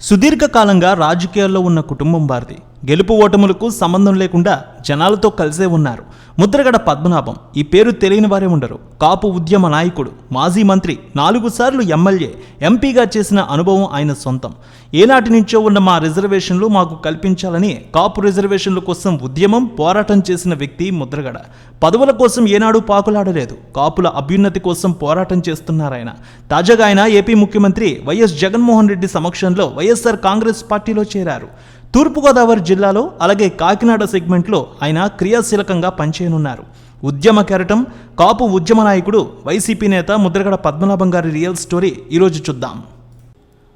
సుదీర్ఘకాలంగా రాజకీయాల్లో ఉన్న కుటుంబం వారిది. గెలుపు ఓటములకు సంబంధం లేకుండా జనాలతో కలిసే ఉన్నారు. ముద్రగడ పద్మనాభం ఈ పేరు తెలియని వారే ఉండరు. కాపు ఉద్యమ నాయకుడు మాజీ మంత్రి నాలుగు సార్లు ఎమ్మెల్యే ఎంపీగా చేసిన అనుభవం ఆయన సొంతం. ఏనాటి నుంచో ఉన్న మా రిజర్వేషన్లు మాకు కల్పించాలని కాపు రిజర్వేషన్ల కోసం ఉద్యమం పోరాటం చేసిన వ్యక్తి ముద్రగడ. పదవుల కోసం ఏనాడు పాకులాడలేదు. కాపుల అభ్యున్నతి కోసం పోరాటం చేస్తున్నారాయన తాజాగా ఆయన ఏపీ ముఖ్యమంత్రి వైఎస్ జగన్మోహన్ రెడ్డి సమక్షంలో వైఎస్ఆర్ కాంగ్రెస్ పార్టీలో చేరారు. తూర్పుగోదావరి జిల్లాలో అలాగే కాకినాడ సెగ్మెంట్లో ఆయన క్రియాశీలకంగా పనిచేయనున్నారు. ఉద్యమ కెరటం కాపు ఉద్యమ నాయకుడు వైసీపీ నేత ముద్రగడ పద్మనాభం గారి రియల్ స్టోరీ ఈరోజు చూద్దాం.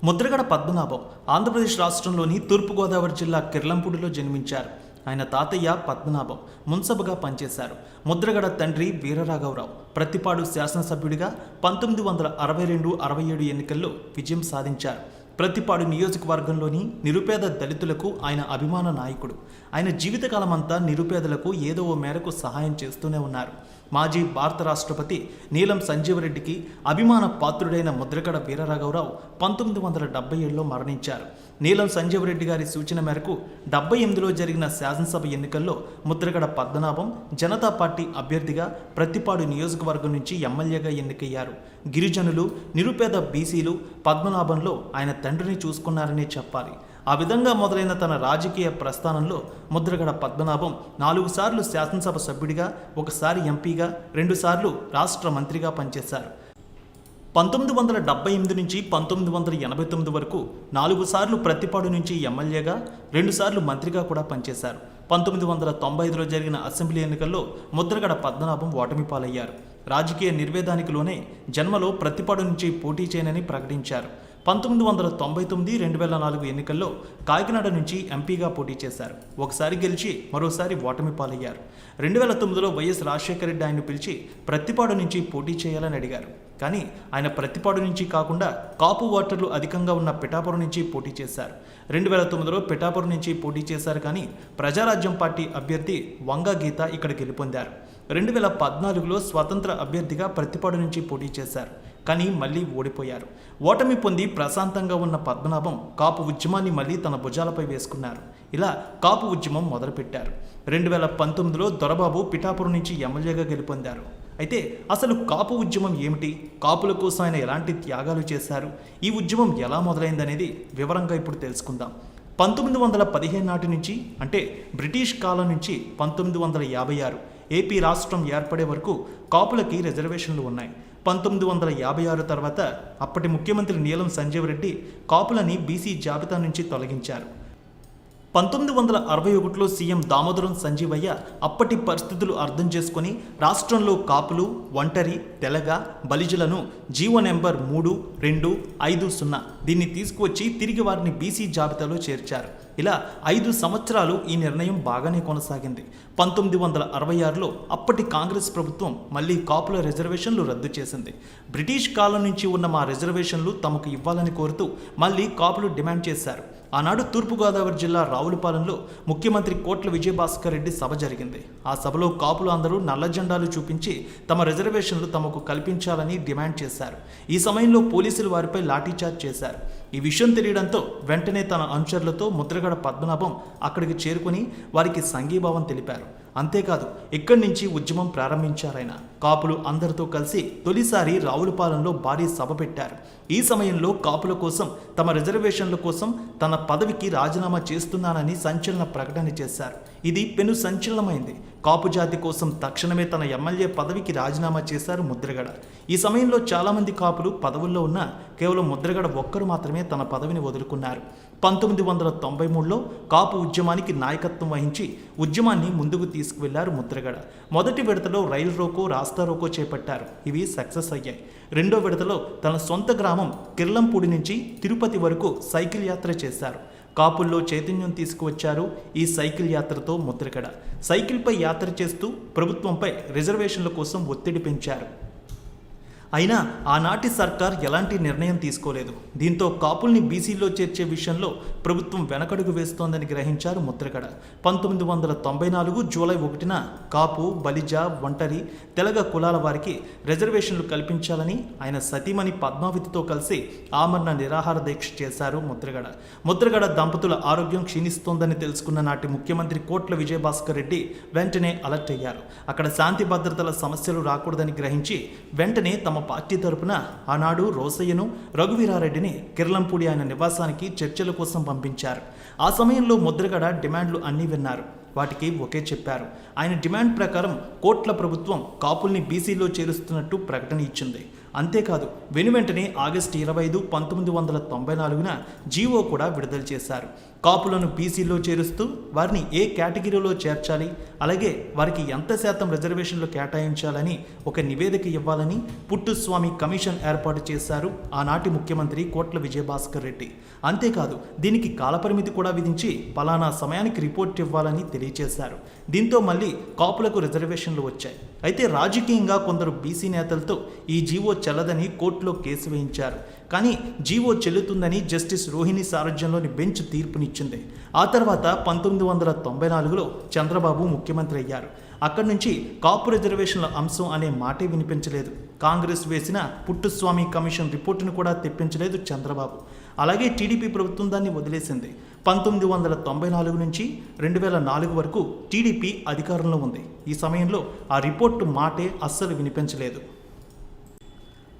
ముద్రగడ పద్మనాభం ఆంధ్రప్రదేశ్ రాష్ట్రంలోని తూర్పుగోదావరి జిల్లా కిర్లంపూడిలో జన్మించారు. ఆయన తాతయ్య పద్మనాభం మున్సబుగా పనిచేశారు. ముద్రగడ తండ్రి వీరరాఘవరావు ప్రతిపాడు శాసనసభ్యుడిగా పంతొమ్మిది వందల అరవై రెండు అరవై ఏడు ఎన్నికల్లో విజయం సాధించారు. ప్రతిపాడు నియోజకవర్గంలోని నిరుపేద దళితులకు ఆయన అభిమాన నాయకుడు. ఆయన జీవితకాలమంతా నిరుపేదలకు ఏదో ఓ మేరకు సహాయం చేస్తూనే ఉన్నారు. మాజీ భారత రాష్ట్రపతి నీలం సంజీవరెడ్డికి అభిమాన పాత్రుడైన ముద్రగడ వీరరాఘవరావు పంతొమ్మిది వందల డెబ్బై ఏడులో మరణించారు. నీలం సంజీవరెడ్డి గారి సూచన మేరకు డెబ్బై ఎనిమిదిలో జరిగిన శాసనసభ ఎన్నికల్లో ముద్రగడ పద్మనాభం జనతా పార్టీ అభ్యర్థిగా ప్రతిపాడు నియోజకవర్గం నుంచి ఎమ్మెల్యేగా ఎన్నికయ్యారు. గిరిజనులు నిరుపేద బీసీలు పద్మనాభంలో ఆయన తండ్రిని చూసుకున్నారనే చెప్పాలి. ఆ విధంగా మొదలైన తన రాజకీయ ప్రస్థానంలో ముద్రగడ పద్మనాభం నాలుగు సార్లు శాసనసభ సభ్యుడిగా ఒకసారి ఎంపీగా రెండుసార్లు రాష్ట్ర మంత్రిగా పనిచేశారు. పంతొమ్మిది వందల డెబ్బై ఎనిమిది నుంచి పంతొమ్మిది వందల ఎనభై తొమ్మిది వరకు నాలుగు సార్లు ప్రతిపాడు నుంచి ఎమ్మెల్యేగా రెండుసార్లు మంత్రిగా కూడా పనిచేశారు. పంతొమ్మిది వందల తొంభై ఐదులో జరిగిన అసెంబ్లీ ఎన్నికల్లో ముద్రగడ పద్మనాభం ఓటమి పాలయ్యారు. రాజకీయ నిర్వేదానికిలోనే జన్మలో ప్రతిపాడు నుంచి పోటీ చేయనని ప్రకటించారు. పంతొమ్మిది వందల తొంభై తొమ్మిది రెండు వేల నాలుగు ఎన్నికల్లో కాకినాడ నుంచి ఎంపీగా పోటీ చేశారు. ఒకసారి గెలిచి మరోసారి ఓటమి పాలయ్యారు. రెండు వేల తొమ్మిదిలో వైఎస్ రాజశేఖర రెడ్డి ఆయన్ను పిలిచి ప్రతిపాడు నుంచి పోటీ చేయాలని అడిగారు. కానీ ఆయన ప్రతిపాడు నుంచి కాకుండా కాపు ఓటర్లు అధికంగా ఉన్న పిఠాపురం నుంచి పోటీ చేశారు. రెండు వేల తొమ్మిదిలో పిఠాపురం నుంచి పోటీ చేశారు కానీ ప్రజారాజ్యం పార్టీ అభ్యర్థి వంగ గీత ఇక్కడ గెలుపొందారు రెండు వేల పద్నాలుగులో స్వతంత్ర అభ్యర్థిగా ప్రతిపాడు నుంచి పోటీ చేశారు కానీ మళ్ళీ ఓడిపోయారు. ఓటమి పొంది ప్రశాంతంగా ఉన్న పద్మనాభం కాపు ఉద్యమాన్ని మళ్ళీ తన భుజాలపై వేసుకున్నారు. ఇలా కాపు ఉద్యమం మొదలుపెట్టారు. రెండు వేల పంతొమ్మిదిలో దొరబాబు పిఠాపురం నుంచి ఎమ్మెల్యేగా గెలుపొందారు. అయితే అసలు కాపు ఉద్యమం ఏమిటి? కాపుల కోసం ఆయన ఎలాంటి త్యాగాలు చేశారు? ఈ ఉద్యమం ఎలా మొదలైందనేది వివరంగా ఇప్పుడు తెలుసుకుందాం. పంతొమ్మిది వందల పదిహేను నాటి నుంచి అంటే బ్రిటిష్ కాలం నుంచి పంతొమ్మిది వందల యాభై ఆరు ఏపీ రాష్ట్రం ఏర్పడే వరకు కాపులకి రిజర్వేషన్లు ఉన్నాయి. పంతొమ్మిది వందల యాభై ఆరు తర్వాత అప్పటి ముఖ్యమంత్రి నీలం సంజీవ్ రెడ్డి కాపులని బీసీ జాబితా నుంచి తొలగించారు. పంతొమ్మిది వందల అరవై ఒకటిలో సీఎం దామోదరం సంజీవయ్య అప్పటి పరిస్థితులు అర్థం చేసుకొని రాష్ట్రంలో కాపులు ఒంటరి తెలగ బలిజులను జీవో నెంబర్ మూడు రెండు ఐదు సున్నా దీన్ని తీసుకువచ్చి తిరిగి వారిని బీసీ జాబితాలో చేర్చారు. ఇలా ఐదు సంవత్సరాలు ఈ నిర్ణయం బాగానే కొనసాగింది. పంతొమ్మిది వందల అరవై ఆరులో అప్పటి కాంగ్రెస్ ప్రభుత్వం మళ్ళీ కాపుల రిజర్వేషన్లు రద్దు చేసింది. బ్రిటిష్ కాలం నుంచి ఉన్న మా రిజర్వేషన్లు తమకు ఇవ్వాలని కోరుతూ మళ్ళీ కాపులు డిమాండ్ చేశారు. ఆనాడు తూర్పుగోదావరి జిల్లా రావులపాలెంలో ముఖ్యమంత్రి కోట్ల విజయభాస్కర్ రెడ్డి సభ జరిగింది. ఆ సభలో కాపులు అందరూ నల్ల జెండాలు చూపించి తమ రిజర్వేషన్లు తమకు కల్పించాలని డిమాండ్ చేశారు. ఈ సమయంలో పోలీసులు వారిపై లాఠీచార్జ్ చేశారు. ఈ విషయం తెలియడంతో వెంటనే తన అనుచరులతో ముద్రగడ పద్మనాభం అక్కడికి చేరుకుని వారికి సంఘీభావం తెలిపారు. అంతేకాదు ఇక్కడి నుంచి ఉద్యమం ప్రారంభించారాయన కాపులు అందరితో కలిసి తొలిసారి రావులపాలెంలో భారీ సభ పెట్టారు. ఈ సమయంలో కాపుల కోసం తమ రిజర్వేషన్ల కోసం తన పదవికి రాజీనామా చేస్తున్నానని సంచలన ప్రకటన చేశారు. ఇది పెను సంచలనమైంది. కాపు జాతి కోసం తక్షణమే తన ఎమ్మెల్యే పదవికి రాజీనామా చేశారు ముద్రగడ. ఈ సమయంలో చాలామంది కాపులు పదవుల్లో ఉన్న కేవలం ముద్రగడ ఒక్కరు మాత్రమే తన పదవిని వదులుకున్నారు. పంతొమ్మిది వందల తొంభై మూడులో కాపు ఉద్యమానికి నాయకత్వం వహించి ఉద్యమాన్ని ముందుకు తీసుకువెళ్ళారు ముద్రగడ. మొదటి విడతలో రైలు రోకో రాస్తా రోకో చేపట్టారు. ఇవి సక్సెస్ అయ్యాయి. రెండో విడతలో తన సొంత గ్రామం కిర్లంపూడి నుంచి తిరుపతి వరకు సైకిల్ యాత్ర చేశారు. కాపుల్లో చైతన్యం తీసుకువచ్చారు ఈ సైకిల్ యాత్రతో ముద్రగడ. సైకిల్పై యాత్ర చేస్తూ ప్రభుత్వంపై రిజర్వేషన్ల కోసం ఒత్తిడి పెంచారు. అయినా ఆనాటి సర్కార్ ఎలాంటి నిర్ణయం తీసుకోలేదు. దీంతో కాపుల్ని బీసీలో చేర్చే విషయంలో ప్రభుత్వం వెనకడుగు వేస్తోందని గ్రహించారు ముద్రగడ. పంతొమ్మిది వందల తొంభై నాలుగు జూలై ఒకటిన కాపు బలిజ ఒంటరి తెలగ కులాల వారికి రిజర్వేషన్లు కల్పించాలని ఆయన సతీమణి పద్మావతితో కలిసి ఆమరణ నిరాహార దీక్ష చేశారు ముద్రగడ. ముద్రగడ దంపతుల ఆరోగ్యం క్షీణిస్తోందని తెలుసుకున్న నాటి ముఖ్యమంత్రి కోట్ల విజయభాస్కర్ రెడ్డి వెంటనే అలర్ట్ అయ్యారు. అక్కడ శాంతి భద్రతల సమస్యలు రాకూడదని గ్రహించి వెంటనే తమ పార్టీ తరపున ఆనాడు రోసయ్యను రఘువీరారెడ్డిని కిర్లంపూడి ఆయన నివాసానికి చర్చల కోసం పంపించారు. ఆ సమయంలో ముద్రగడ డిమాండ్లు అన్నీ విన్నారు. వాటికి ఒకే చెప్పారు. ఆయన డిమాండ్ ప్రకారం కోట్ల ప్రభుత్వం కాపుల్ని బీసీలో చేరుస్తున్నట్టు ప్రకటన ఇచ్చింది. అంతేకాదు వెనువెంటనే ఆగస్టు ఇరవై ఐదు పంతొమ్మిది వందల తొంభై నాలుగున జీవో కూడా విడుదల చేశారు. కాపులను బీసీలో చేరుస్తూ వారిని ఏ కేటగిరీలో చేర్చాలి అలాగే వారికి ఎంత శాతం రిజర్వేషన్లు కేటాయించాలని ఒక నివేదిక ఇవ్వాలని పుట్టుస్వామి కమిషన్ ఏర్పాటు చేశారు. ఆనాటి ముఖ్యమంత్రి కోట్ల విజయభాస్కర్ రెడ్డి. అంతేకాదు దీనికి కాలపరిమితి కూడా విధించి పలానా సమయానికి రిపోర్ట్ ఇవ్వాలని తెలియజేశారు దీంతో మళ్ళీ కాపులకు రిజర్వేషన్లు వచ్చాయి. అయితే రాజకీయంగా కొందరు బీసీ నేతలతో ఈ జీవో చెల్లదని కోర్టులో కేసు వేయించారు. కానీ జీవో చెల్లుతుందని జస్టిస్ రోహిణి సారథ్యంలోని బెంచ్ తీర్పునిచ్చింది. ఆ తర్వాత పంతొమ్మిది వందల తొంభై నాలుగులో చంద్రబాబు ముఖ్యమంత్రి అయ్యారు. అక్కడి నుంచి కాపు రిజర్వేషన్ల అంశం అనే మాటే వినిపించలేదు. కాంగ్రెస్ వేసిన పుట్టుస్వామి కమిషన్ రిపోర్టును కూడా తెప్పించలేదు చంద్రబాబు. అలాగే టీడీపీ ప్రభుత్వం దాన్ని వదిలేసింది. పంతొమ్మిది వందల తొంభై నాలుగు నుంచి రెండు వేల నాలుగు వరకు టీడీపీ అధికారంలో ఉంది. ఈ సమయంలో ఆ రిపోర్టు మాటే అస్సలు వినిపించలేదు.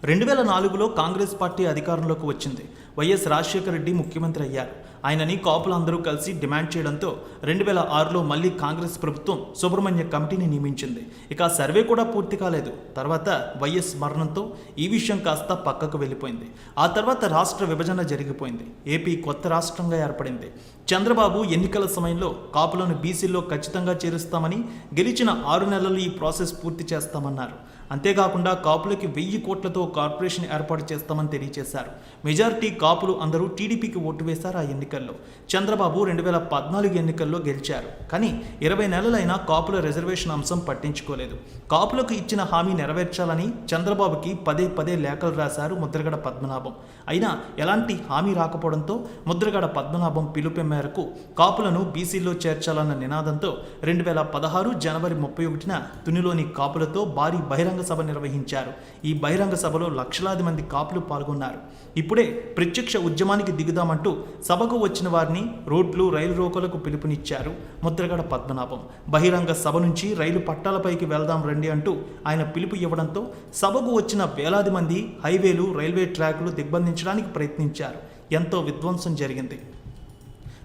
రెండు వేల నాలుగులో కాంగ్రెస్ పార్టీ అధికారంలోకి వచ్చింది. వైఎస్ రాజశేఖర రెడ్డి ముఖ్యమంత్రి అయ్యారు. ఆయనని కాపులందరూ కలిసి డిమాండ్ చేయడంతో రెండు వేల ఆరులో మళ్ళీ కాంగ్రెస్ ప్రభుత్వం సుబ్రహ్మణ్య కమిటీని నియమించింది. ఇక సర్వే కూడా పూర్తి కాలేదు. తర్వాత వైఎస్ మరణంతో ఈ విషయం కాస్త పక్కకు వెళ్ళిపోయింది. ఆ తర్వాత రాష్ట్ర విభజన జరిగిపోయింది. ఏపీ కొత్త రాష్ట్రంగా ఏర్పడింది. చంద్రబాబు ఎన్నికల సమయంలో కాపులను బీసీలో ఖచ్చితంగా చేరుస్తామని గెలిచిన ఆరు నెలలు ఈ ప్రాసెస్ పూర్తి చేస్తామన్నారు. అంతేకాకుండా కాపులకి వెయ్యి కోట్లతో కార్పొరేషన్ ఏర్పాటు చేస్తామని తెలియజేశారు. మెజారిటీ కాపులు అందరూ టీడీపీకి ఓటు వేశారు ఆ ఎన్నికల్లో. చంద్రబాబు రెండు వేల పద్నాలుగు ఎన్నికల్లో గెలిచారు. కానీ ఇరవై నెలలైనా కాపుల రిజర్వేషన్ అంశం పట్టించుకోలేదు. కాపులకు ఇచ్చిన హామీ నెరవేర్చాలని చంద్రబాబుకి పదే పదే లేఖలు రాశారు ముద్రగడ పద్మనాభం. అయినా ఎలాంటి హామీ రాకపోవడంతో ముద్రగడ పద్మనాభం పిలుపు మేరకు కాపులను బీసీలో చేర్చాలన్న నినాదంతో రెండు వేల పదహారు జనవరి ముప్పై ఒకటిన తునిలోని కాపులతో భారీ బహిరంగ సభ నిర్వహించారు. ఈ బహిరంగ సభలో లక్షలాది మంది కాపులు పాల్గొన్నారు. ఇప్పుడే ప్రత్యక్ష ఉద్యమానికి దిగుదామంటూ సభకు వచ్చిన వారిని రోడ్లు రైలు రోకలకు పిలుపునిచ్చారు ముద్రగడ పద్మనాభం. బహిరంగ సభ నుంచి రైలు పట్టాలపైకి వెళ్దాం రండి అంటూ ఆయన పిలుపు ఇవ్వడంతో సభకు వచ్చిన వేలాది మంది హైవేలు రైల్వే ట్రాకులు దిగ్బంధించడానికి ప్రయత్నించారు. ఎంతో విధ్వంసం జరిగింది.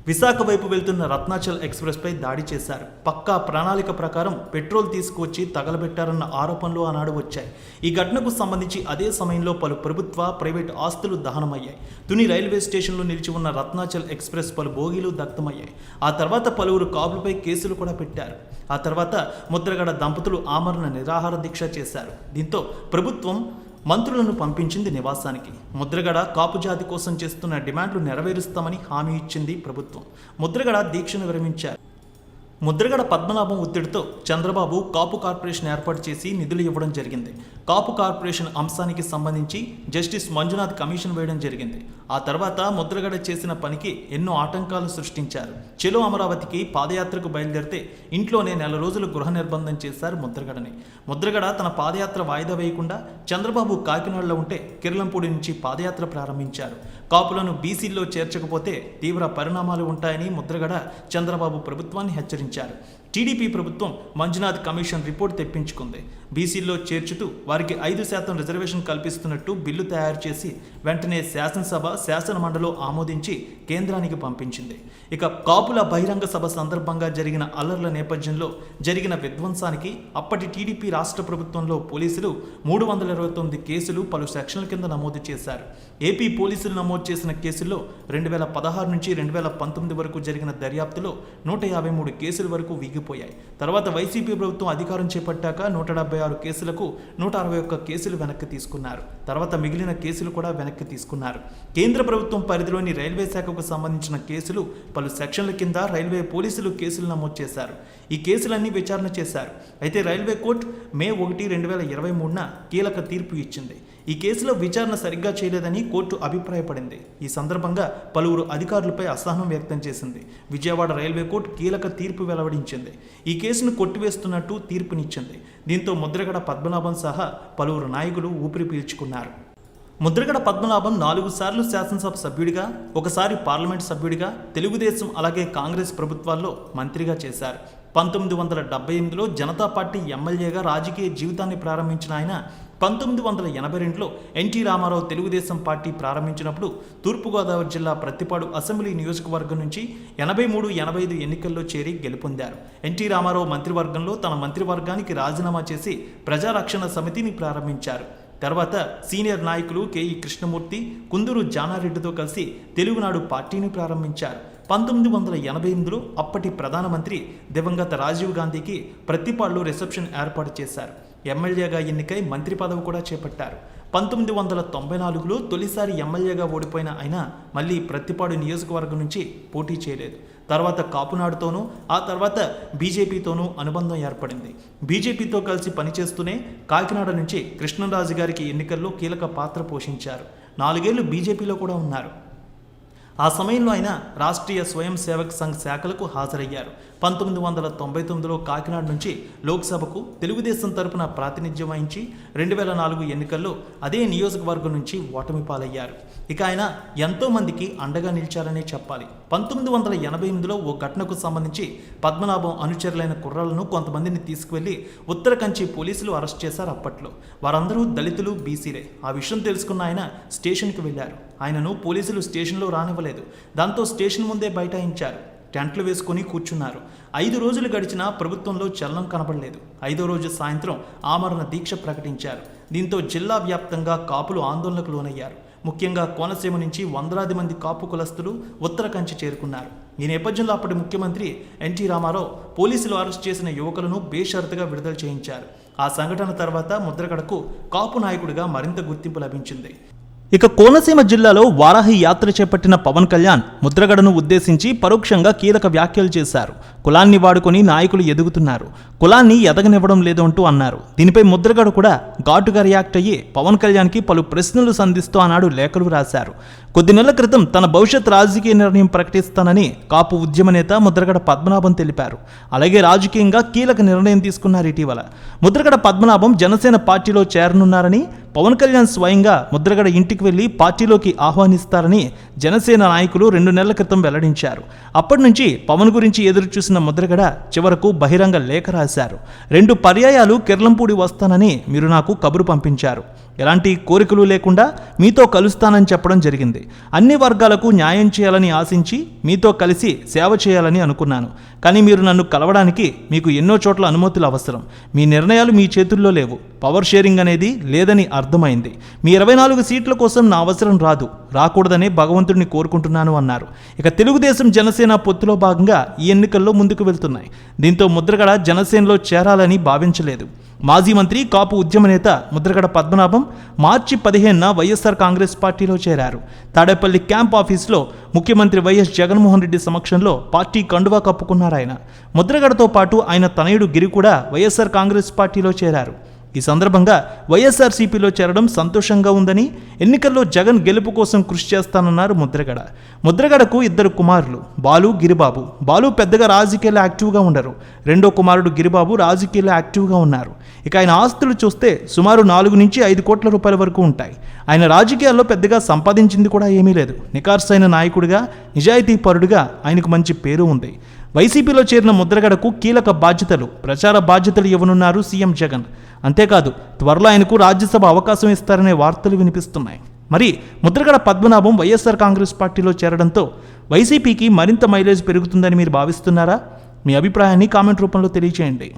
విశాఖ వైపు వెళ్తున్న రత్నాచల్ ఎక్స్ప్రెస్పై దాడి చేశారు. పక్కా ప్రణాళిక ప్రకారం పెట్రోల్ తీసుకువచ్చి తగలబెట్టారన్న ఆరోపణలు ఆనాడు వచ్చాయి. ఈ ఘటనకు సంబంధించి అదే సమయంలో పలు ప్రభుత్వ ప్రైవేట్ ఆస్తులు దహనమయ్యాయి. తుని రైల్వే స్టేషన్లో నిలిచి ఉన్న రత్నాచల్ ఎక్స్ప్రెస్ పలు బోగీలు దగ్ధమయ్యాయి. ఆ తర్వాత పలువురు కాపులపై కేసులు కూడా పెట్టారు. ఆ తర్వాత ముద్రగడ దంపతులు ఆమరణ నిరాహార దీక్ష చేశారు. దీంతో ప్రభుత్వం మంత్రులను పంపించింది నివాసానికి. ముద్రగడ కాపు జాతి కోసం చేస్తున్న డిమాండ్లు నెరవేరుస్తామని హామీ ఇచ్చింది ప్రభుత్వం. ముద్రగడ దీక్షను విరమించారు. ముద్రగడ పద్మనాభం ఒత్తిడితో చంద్రబాబు కాపు కార్పొరేషన్ ఏర్పాటు చేసి నిధులు ఇవ్వడం జరిగింది. కాపు కార్పొరేషన్ అంశానికి సంబంధించి జస్టిస్ మంజునాథ్ కమిషన్ వేయడం జరిగింది. ఆ తర్వాత ముద్రగడ చేసిన పనికి ఎన్నో ఆటంకాలు సృష్టించారు. చెలో అమరావతికి పాదయాత్రకు బయలుదేరితే ఇంట్లోనే నెల రోజులు గృహ నిర్బంధం చేశారు ముద్రగడని. ముద్రగడ తన పాదయాత్ర వాయిదా వేయకుండా చంద్రబాబు కాకినాడలో ఉంటే కిరళంపూడి నుంచి పాదయాత్ర ప్రారంభించారు. కాపులను బీసీల్లో చేర్చకపోతే తీవ్ర పరిణామాలు ఉంటాయని ముద్రగడ చంద్రబాబు ప్రభుత్వాన్ని హెచ్చరించారు. టీడీపీ ప్రభుత్వం మంజునాథ్ కమిషన్ రిపోర్ట్ తెప్పించుకుంది. బీసీల్లో చేర్చుతూ వారికి ఐదు శాతం రిజర్వేషన్ కల్పిస్తున్నట్టు బిల్లు తయారు చేసి వెంటనే శాసనసభ శాసనమండలో ఆమోదించి కేంద్రానికి పంపించింది. ఇక కాపుల బహిరంగ సభ సందర్భంగా జరిగిన అల్లర్ల నేపథ్యంలో జరిగిన విధ్వంసానికి అప్పటి టీడీపీ రాష్ట్ర ప్రభుత్వంలో పోలీసులు మూడు వందల ఇరవై తొమ్మిది కేసులు పలు సెక్షన్ల కింద నమోదు చేశారు. ఏపీ పోలీసులు నమోదు చేసిన కేసుల్లో రెండు వేల పదహారు నుంచి రెండు వేల పంతొమ్మిది వరకు జరిగిన దర్యాప్తులో నూట యాభై మూడు కేసుల వరకు వీగిపోయాయి తర్వాత వైసీపీ ప్రభుత్వం అధికారం చేపట్టాక నూట డెబ్బై ఆరు కేసులకు నూట అరవై ఒక్క కేసులు వెనక్కి తీసుకున్నారు. తర్వాత మిగిలిన కేసులు కూడా వెనక్కి తీసుకున్నారు. కేంద్ర ప్రభుత్వం పరిధిలోని రైల్వే శాఖకు సంబంధించిన కేసులు పలు సెక్షన్ల కింద రైల్వే పోలీసులు కేసులు నమోదు చేశారు. ఈ కేసులన్నీ విచారణ చేశారు. అయితే రైల్వే కోర్టు మే ఒకటి రెండు వేల ఇరవై మూడున కీలక తీర్పు ఇచ్చింది. ఈ కేసులో విచారణ సరిగ్గా చేయలేదని కోర్టు అభిప్రాయపడింది. ఈ సందర్భంగా పలువురు అధికారులపై అసహనం వ్యక్తం చేసింది. విజయవాడ రైల్వే కోర్టు కీలక తీర్పు వెలువడించింది ఈ కేసును కొట్టివేస్తున్నట్టు తీర్పునిచ్చింది. దీంతో ముద్రగడ పద్మనాభం సహా పలువురు నాయకులు ఊపిరి పీల్చుకున్నారు. ముద్రగడ పద్మనాభం నాలుగు సార్లు శాసనసభ సభ్యుడిగా ఒకసారి పార్లమెంట్ సభ్యుడిగా తెలుగుదేశం అలాగే కాంగ్రెస్ ప్రభుత్వాల్లో మంత్రిగా చేశారు. పంతొమ్మిది వందల డెబ్బై ఎనిమిదిలో జనతా పార్టీ ఎమ్మెల్యేగా రాజకీయ జీవితాన్ని ప్రారంభించిన ఆయన పంతొమ్మిది వందల ఎనభై రెండులో ఎన్టీ రామారావు తెలుగుదేశం పార్టీ ప్రారంభించినప్పుడు తూర్పుగోదావరి జిల్లా ప్రత్తిపాడు అసెంబ్లీ నియోజకవర్గం నుంచి ఎనభై మూడు ఎనభై ఐదు ఎన్నికల్లో చేరి గెలుపొందారు. ఎన్టీ రామారావు మంత్రివర్గంలో తన మంత్రివర్గానికి రాజీనామా చేసి ప్రజారక్షణ సమితిని ప్రారంభించారు. తర్వాత సీనియర్ నాయకులు కేఈ కృష్ణమూర్తి కుందూరు జానారెడ్డితో కలిసి తెలుగునాడు పార్టీని ప్రారంభించారు. పంతొమ్మిది వందల ఎనభై ఎనిమిదిలో అప్పటి ప్రధానమంత్రి దివంగత రాజీవ్ గాంధీకి ప్రతిపాడులో రిసెప్షన్ ఏర్పాటు చేశారు. ఎమ్మెల్యేగా ఎన్నికై మంత్రి పదవి కూడా చేపట్టారు. పంతొమ్మిది వందల తొంభై నాలుగులో తొలిసారి ఎమ్మెల్యేగా ఓడిపోయిన ఆయన మళ్ళీ ప్రతిపాడు నియోజకవర్గం నుంచి పోటీ చేయలేదు. తర్వాత కాపునాడుతోనూ ఆ తర్వాత బీజేపీతోనూ అనుబంధం ఏర్పడింది. బీజేపీతో కలిసి పనిచేస్తూనే కాకినాడ నుంచి కృష్ణరాజు గారికి ఎన్నికల్లో కీలక పాత్ర పోషించారు. నాలుగేళ్ళు బీజేపీలో కూడా ఉన్నారు. ఆ సమయంలో ఆయన రాష్ట్రీయ స్వయం సేవక్ సంఘ్ శాఖలకు హాజరయ్యారు. పంతొమ్మిది వందల తొంభై తొమ్మిదిలో కాకినాడ నుంచి లోక్సభకు తెలుగుదేశం తరపున ప్రాతినిధ్యం వహించి రెండు వేల నాలుగు ఎన్నికల్లో అదే నియోజకవర్గం నుంచి ఓటమి పాలయ్యారు. ఇక ఆయన ఎంతోమందికి అండగా నిలిచారనే చెప్పాలి. పంతొమ్మిది వందల ఎనభై ఎనిమిదిలో ఓ ఘటనకు సంబంధించి పద్మనాభం అనుచరులైన కుర్రాలను కొంతమందిని తీసుకువెళ్ళి ఉత్తర కంచి పోలీసులు అరెస్ట్ చేశారు అప్పట్లో. వారందరూ దళితులు బీసీలే. ఆ విషయం తెలుసుకున్న ఆయన స్టేషన్కి వెళ్ళారు ఆయనను పోలీసులు స్టేషన్లో రానివ్వలేదు. దాంతో స్టేషన్ ముందే బైఠాయించారు. టెంట్లు వేసుకొని కూర్చున్నారు. ఐదు రోజులు గడిచినా ప్రభుత్వంలో చలనం కనబడలేదు. ఐదో రోజు సాయంత్రం ఆమరణ దీక్ష ప్రకటించారు. దీంతో జిల్లా వ్యాప్తంగా కాపులు ఆందోళనకు లోనయ్యారు. ముఖ్యంగా కోనసీమ నుంచి వందలాది మంది కాపు కులస్తులు ఉత్తర కంచి చేరుకున్నారు. ఈ నేపథ్యంలో అప్పటి ముఖ్యమంత్రి ఎన్టీ రామారావు పోలీసులు అరెస్ట్ చేసిన యువకులను బేషరతుగా విడుదల చేయించారు. ఆ సంఘటన తర్వాత ముద్రగడకు కాపు నాయకుడిగా మరింత గుర్తింపు లభించింది. ఇక కోనసీమ జిల్లాలో వారాహి యాత్ర చేపట్టిన పవన్ కళ్యాణ్ ముద్రగడను ఉద్దేశించి పరోక్షంగా కీలక వ్యాఖ్యలు చేశారు. కులాన్ని వాడుకొని నాయకులు ఎదుగుతున్నారు. కులాన్ని ఎదగనివ్వడం లేదు అంటూ అన్నారు. దీనిపై ముద్రగడ కూడా ఘాటుగా రియాక్ట్ అయ్యి పవన్ కళ్యాణ్కి పలు ప్రశ్నలు సంధిస్తూ ఆనాడు లేఖలు రాశారు. కొద్ది నెలల క్రితం తన భవిష్యత్ రాజకీయ నిర్ణయం ప్రకటిస్తానని కాపు ఉద్యమ నేత ముద్రగడ పద్మనాభం తెలిపారు. అలాగే రాజకీయంగా కీలక నిర్ణయం తీసుకున్నారు ఇటీవల. ముద్రగడ పద్మనాభం జనసేన పార్టీలో చేరనున్నారని పవన్ కళ్యాణ్ స్వయంగా ముద్రగడ ఇంటికి వెళ్ళి పార్టీలోకి ఆహ్వానిస్తారని జనసేన నాయకులు రెండు నెలల క్రితం వెల్లడించారు. అప్పటి నుంచి పవన్ గురించి ఎదురు చూసిన ముద్రగడ చివరకు బహిరంగ లేఖ రాశారు. రెండు పర్యాయాలు కిర్లంపూడి వస్తానని మీరు నాకు కబురు పంపించారు. ఎలాంటి కోరికలు లేకుండా మీతో కలుస్తానని చెప్పడం జరిగింది. అన్ని వర్గాలకు న్యాయం చేయాలని ఆశించి మీతో కలిసి సేవ చేయాలని అనుకున్నాను. కానీ మీరు నన్ను కలవడానికి మీకు ఎన్నో చోట్ల అనుమతులు అవసరం. మీ నిర్ణయాలు మీ చేతుల్లో లేవు. పవర్ షేరింగ్ అనేది లేదని అర్థమైంది. మీ ఇరవై నాలుగు సీట్ల కోసం నా అవసరం రాదు. రాకూడదనే భగవంతుడిని కోరుకుంటున్నాను అన్నారు. ఇక తెలుగుదేశం జనసేన పొత్తులో భాగంగా ఈ ఎన్నికల్లో ముందుకు వెళ్తున్నాయి. దీంతో ముద్రగడ జనసేనలో చేరాలని భావించలేదు. మాజీ మంత్రి కాపు ఉద్యమ నేత ముద్రగడ పద్మనాభం మార్చి పదిహేనున వైఎస్ఆర్ కాంగ్రెస్ పార్టీలో చేరారు. తాడేపల్లి క్యాంప్ ఆఫీస్లో ముఖ్యమంత్రి వైఎస్ జగన్మోహన్ రెడ్డి సమక్షంలో పార్టీ కండువా కప్పుకున్నారు ఆయన. ముద్రగడతో పాటు ఆయన తనయుడు గిరి కూడా వైఎస్ఆర్ కాంగ్రెస్ పార్టీలో చేరారు. ఈ సందర్భంగా వైఎస్ఆర్సీపీలో చేరడం సంతోషంగా ఉందని ఎన్నికల్లో జగన్ గెలుపు కోసం కృషి చేస్తానన్నారు ముద్రగడ. ముద్రగడకు ఇద్దరు కుమారులు బాలు గిరిబాబు. బాలు పెద్దగా రాజకీయాల్లో యాక్టివ్గా ఉండరు. రెండో కుమారుడు గిరిబాబు రాజకీయాల్లో యాక్టివ్గా ఉన్నారు. ఇక ఆయన ఆస్తులు చూస్తే సుమారు నాలుగు నుంచి ఐదు కోట్ల రూపాయల వరకు ఉంటాయి. ఆయన రాజకీయాల్లో పెద్దగా సంపాదించింది కూడా ఏమీ లేదు. నికార్సైన నాయకుడిగా నిజాయితీ పరుడుగా ఆయనకు మంచి పేరు ఉంది. వైసీపీలో చేరిన ముద్రగడకు కీలక బాధ్యతలు ప్రచార బాధ్యతలు ఇవ్వనున్నారు సీఎం జగన్. అంతేకాదు త్వరలో ఆయనకు రాజ్యసభ అవకాశం ఇస్తారనే వార్తలు వినిపిస్తున్నాయి. మరి ముద్రగడ పద్మనాభం వైఎస్ఆర్ కాంగ్రెస్ పార్టీలో చేరడంతో వైసీపీకి మరింత మైలేజ్ పెరుగుతుందని మీరు భావిస్తున్నారా? మీ అభిప్రాయాన్ని కామెంట్ రూపంలో తెలియచేయండి.